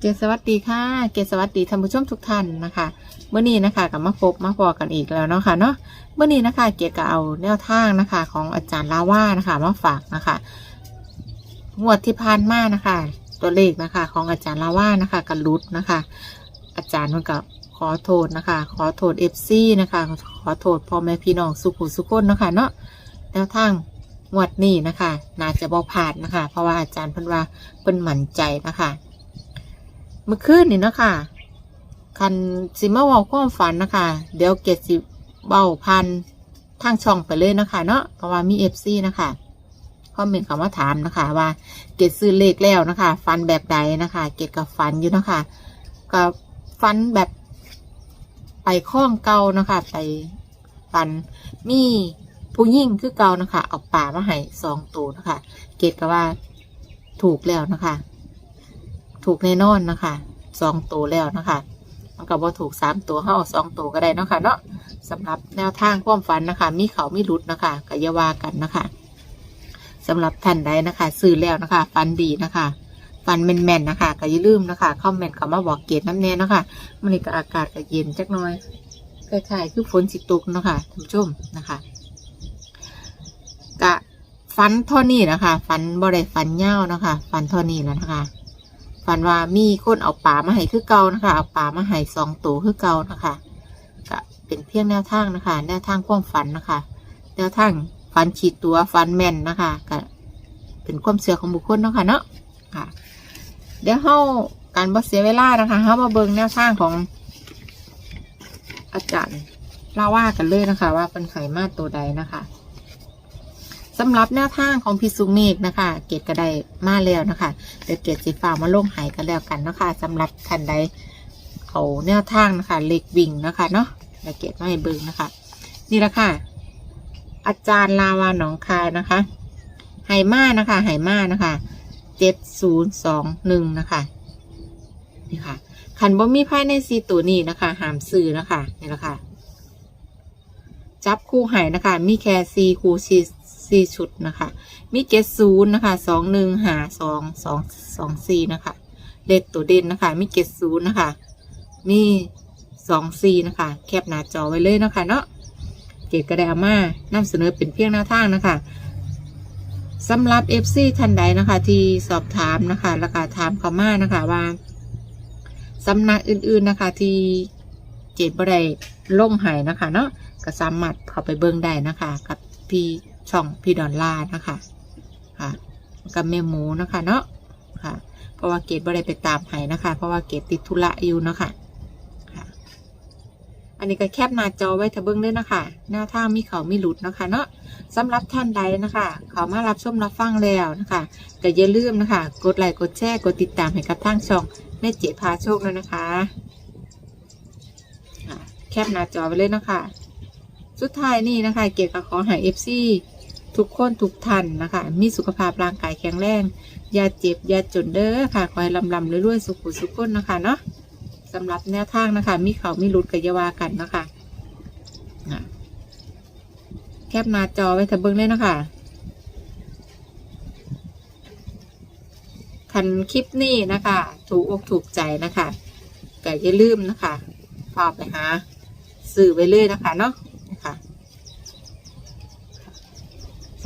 เกศสวัสดีค่ะ เกศสวัสดีท่านผู้ชมทุกท่านนะคะเมื่อนี้นะคะกับมาพบมาพอกันอีกแล้วเนาะค่ะเนาะเมื่อนี้นะคะเกียรติกับเอาแนวทางนะคะ ของอาจารย์ลาว่านะคะมาฝากนะคะงวดที่ผ่านมานะคะ ตัวเลขนะคะ ของอาจารย์ลาว่านะคะกันรุดนะคะ อาจารย์มันกับขอโทษนะคะ ขอโทษเอฟซีนะคะ ขอโทษพ่อแม่พี่น้องสุขุสุขคนนะคะเนาะแนวทางงวดนี้นะคะ น่าจะบ่พลาดนะคะ เพราะว่าอาจารย์เพิ่นว่าเพิ่นหมั่นใจนะคะ เมื่อคืนนี่เนาะค่ะคันสิมาว้าความฝันนะคะ เดี๋ยวเกดสิเบาพันทางช่องไปเลยนะคะ เนาะเพราะว่ามีเอฟซีนะคะคอมเมนต์คำว่าถามนะคะ ว่าเกดซื้อเลขแล้วนะคะ ฟันแบบใดนะคะ เกดกับฟันอยู่นะคะกับฟันแบบไปข้องเก่านะคะ ไปฟันมีผู้ยิ่งคือเก่านะคะ เอาป่ามาให้สองตัวนะคะ เกดก็ว่าถูกแล้วนะคะ ถูกแน่นอนนะคะสองตัวแล้วนะคะมันก็บ่ถูกสามตัวเฮาสองตัวก็ได้นะคะเนาะสำหรับแนวทางความฝันนะคะ มีเขามีหลุดนะคะก็อย่าว่ากันนะคะสำหรับท่านใดนะคะ ซื้อแล้วนะคะ ฟันดีนะคะฟันแม่นๆนะคะก็อย่าลืมนะคะคอมเมนต์เข้ามาบอกเกตน้ำแน่นะคะมันนี้ก็อากาศก็เย็นจักน่อยคล้ายๆคือฝนสิตกนะคะท่านผู้ชมนะคะกะฟันท่านี้นะคะ ฟันบ่ได้ฟันเง่านะคะ ฟันท่านี้แล้วนะคะ ฝันว่ามีคนเอาป่ามาให้คือเก่านะคะ เอาป่ามาให้สองตัวคือเก่านะคะก็เป็นเพียงแนวทางนะคะ แนวทางความฝันนะคะ แนวทางฝันฉีดตัวฝันแม่นนะคะก็เป็นความเชื่อของบุคคลเนาะค่ะเนาะค่ะ เดี๋ยวเฮาการบ่เสียเวลานะคะเฮามาเบิ่งแนวทางของ อาจารย์ลาว่ากันเลยนะคะ ว่าเป็นไข่มาตัวใดนะคะ สำหรับแนวทางของพิสุเมกนะคะ เกตก็ได้มาแล้วนะคะเดี๋ยวเกตสีฟ้ามาลงหายกันแล้วกันนะคะสำหรับท่านใดเขาแนวทางนะคะเล็กวิ่งนะคะเนาะเดี๋ยวเกตมาให้เบิ่งนะคะ นี่ละค่ะ อาจารย์ลาวาหนองคายนะคะไหมานะคะไหมานะคะเจ็ดศูนย์สองหนึ่งนะคะนี่ค่ะขันบ่มีภายในสีตัวนี้นะคะหามซื้อนะคะนี่ละค่ะจับคู่ไห่นะคะ มีแค่ซีคู่ซี ซีชุดนะคะ มีเกตศูนย์นะคะสองหนึ่งหาสองสองสองสี่นะคะ เลขตัวเด่นนะคะ มีเกตศูนย์นะคะ มีสองสี่นะคะ แคปหน้าจอไว้เลยนะคะเนาะ เกตกระไดเอามานำเสนอเป็นเพียงแนวทางนะคะสำหรับ FC ท่านใดนะคะ ที่สอบถามนะคะแล้วก็ถามเขามานะคะว่าสำนักอื่นๆนะคะที่เจดบได้ล่มหายนะคะเนาะก็สามารถเข้าไปเบิ่งได้นะคะ กับพี่ ช่องพี่ดอนล่านะคะค่ะกับแม่หมูนะคะเนาะค่ะ เพราะว่าเกดบ่ได้ไปตามไห้นะคะ เพราะว่าเกดติดธุระอยู่เนาะค่ะค่ะอันนี้ก็แคบหน้าจอไว้ถ้าเบิ้งด้วยนะคะ หน้าท่ามีเขามีหลุดนะคะ เนาะสำหรับท่านใดนะคะ เขามารับชมรับฟังแล้วนะคะก็อย่าลืมนะคะ กดไลค์กดแชร์กดติดตามให้กับทางช่องแม่เจ๊พาโชคด้วยนะคะแคบหน้าจอไว้เลยนะคะ สุดท้ายนี่นะคะ เกียรติกับขอให้เอฟซี ทุกคนทุกท่านนะคะ มีสุขภาพร่างกายแข็งแรง อย่าเจ็บ อย่าจนเด้อค่ะขอให้ลำลำรวยๆ สุขุสุขคนนะคะเนาะสำหรับแนวทางนะคะ มีเขามีรุดกับยาวากันนะคะแคปหน้าจอไว้ถ้าเบิ้งเลยนะคะคันคลิปนี้นะคะ ถูกอกถูกใจนะคะก็อย่าลืมนะคะฝากไปหาสื่อไว้เลยนะคะเนาะนะคะ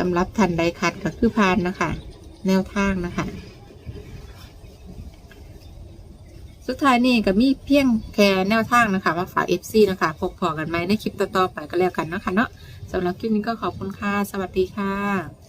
สำหรับทันใดคัดก็คือพานนะคะ แนวทางนะคะ สุดท้ายนี่ก็มีเพียงแค่แนวทางนะคะมาฝาก FC นะคะพบพอกันไหมในคลิปต่อๆไปก็แล้วกันนะคะเนาะสำหรับคลิปนี้ก็ขอบคุณค่ะ สวัสดีค่ะ